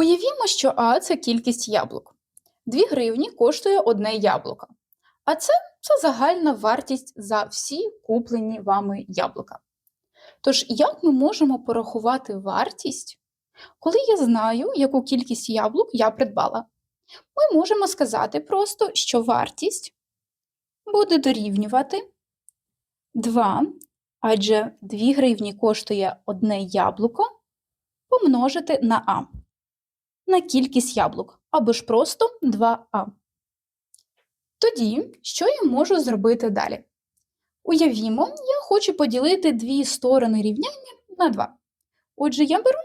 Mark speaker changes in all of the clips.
Speaker 1: Уявімо, що А це кількість яблук. 2 гривні коштує одне яблуко. А це, це загальна вартість за всі куплені вами яблука. Тож, як ми можемо порахувати вартість, коли я знаю, яку кількість яблук я придбала? Ми можемо сказати просто, що вартість буде дорівнювати 2, адже 2 гривні коштує одне яблуко, помножити на А на кількість яблук, або ж просто 2А. Тоді, що я можу зробити далі? Уявімо, я хочу поділити дві сторони рівняння на 2. Отже, я беру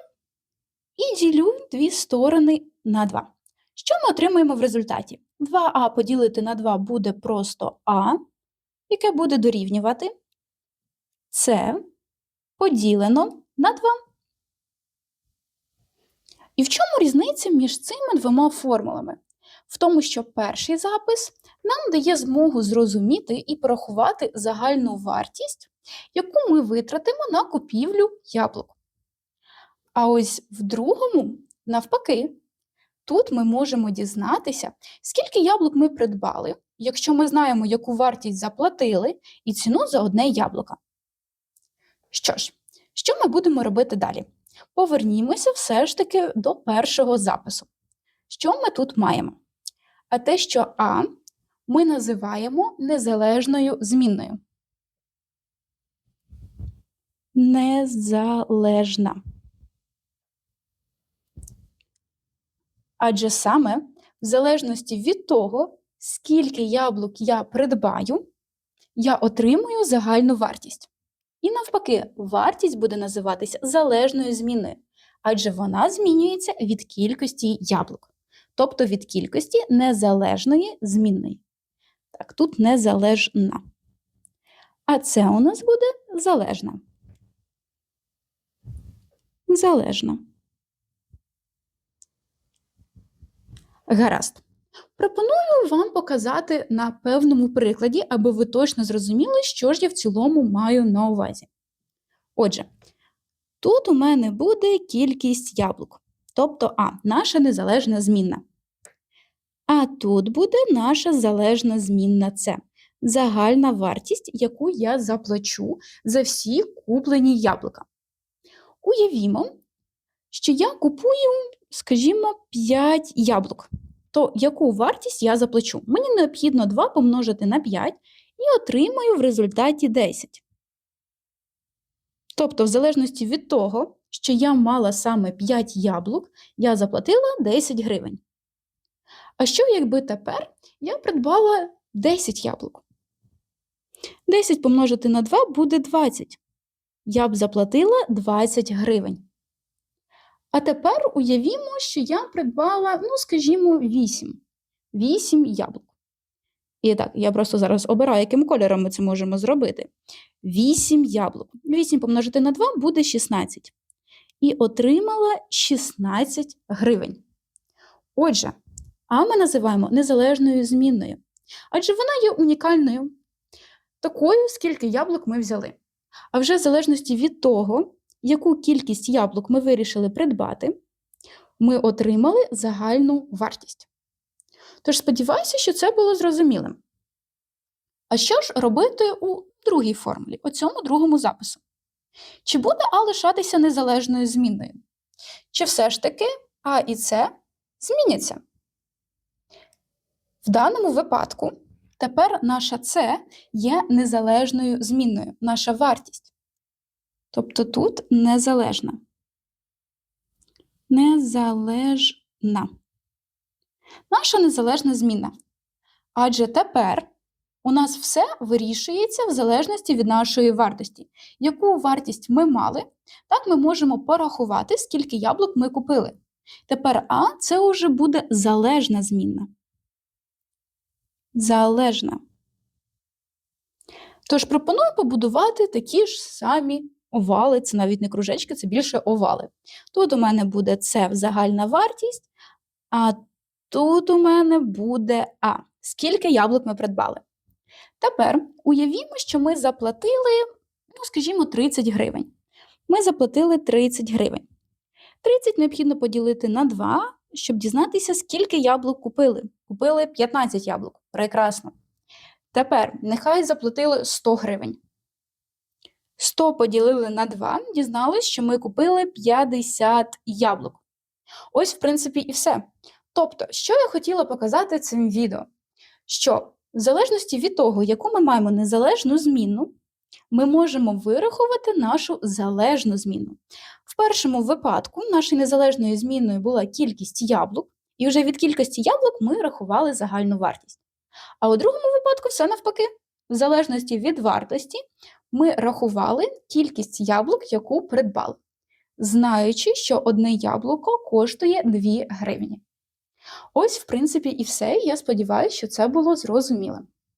Speaker 1: і ділю дві сторони на 2. Що ми отримаємо в результаті? 2а поділити на 2 буде просто А, яке буде дорівнювати С поділено на 2. І в чому різниця між цими двома формулами? В тому, що перший запис нам дає змогу зрозуміти і порахувати загальну вартість, яку ми витратимо на купівлю яблук. А ось в другому, навпаки, тут ми можемо дізнатися, скільки яблук ми придбали, якщо ми знаємо, яку вартість заплатили, і ціну за одне яблуко. Що ж, що ми будемо робити далі? Повернімося все ж таки до першого запису. Що ми тут маємо? А те, що А ми називаємо незалежною змінною. Незалежна. Адже саме в залежності від того, скільки яблук я придбаю, я отримую загальну вартість. І навпаки, вартість буде називатися залежною зміною, адже вона змінюється від кількості яблук, тобто від кількості незалежної змінної. Так, тут незалежна. А це у нас буде залежна. Залежна. Гаразд. Пропоную вам показати на певному прикладі, аби ви точно зрозуміли, що ж я в цілому маю на увазі. Отже, тут у мене буде кількість яблук, тобто А, наша незалежна змінна. А тут буде наша залежна змінна С, загальна вартість, яку я заплачу за всі куплені яблука. Уявімо, що я купую, скажімо, 5 яблук то яку вартість я заплачу? Мені необхідно 2 помножити на 5 і отримаю в результаті 10. Тобто, в залежності від того, що я мала саме 5 яблук, я заплатила 10 гривень. А що, якби тепер я придбала 10 яблук? 10 помножити на 2 буде 20. Я б заплатила 20 гривень. А тепер уявімо, що я придбала, ну, скажімо, 8. 8 яблук. І так, я просто зараз обираю, яким кольором ми це можемо зробити. 8 яблук. 8 помножити на 2 буде 16. І отримала 16 гривень. Отже, А ми називаємо незалежною змінною. Адже вона є унікальною, такою, скільки яблук ми взяли. А вже в залежності від того, яку кількість яблук ми вирішили придбати, ми отримали загальну вартість. Тож сподіваюся, що це було зрозумілим. А що ж робити у другій формулі, у цьому другому запису? Чи буде А лишатися незалежною змінною? Чи все ж таки А і С зміняться? В даному випадку тепер наша С є незалежною змінною, наша вартість. Тобто тут незалежна. Незалежна. Наша незалежна зміна. Адже тепер у нас все вирішується в залежності від нашої вартості. Яку вартість ми мали, так ми можемо порахувати, скільки яблук ми купили. Тепер А це вже буде залежна змінна. Залежна. Тож пропоную побудувати такі ж самі овали, це навіть не кружечки, це більше овали. Тут у мене буде С загальна вартість, а тут у мене буде А. Скільки яблук ми придбали. Тепер уявімо, що ми заплатили, ну, скажімо, 30 гривень. Ми заплатили 30 гривень. 30 необхідно поділити на 2, щоб дізнатися, скільки яблук купили. Купили 15 яблук. Прекрасно. Тепер нехай заплатили 100 гривень. 100 поділили на 2, дізналися, що ми купили 50 яблук. Ось, в принципі, і все. Тобто, що я хотіла показати цим відео? Що в залежності від того, яку ми маємо незалежну змінну, ми можемо вирахувати нашу залежну змінну. В першому випадку нашою незалежною змінною була кількість яблук, і вже від кількості яблук ми рахували загальну вартість. А у другому випадку все навпаки. В залежності від вартості ми рахували кількість яблук, яку придбали, знаючи, що одне яблуко коштує 2 гривні. Ось, в принципі, і все. Я сподіваюся, що це було зрозуміло.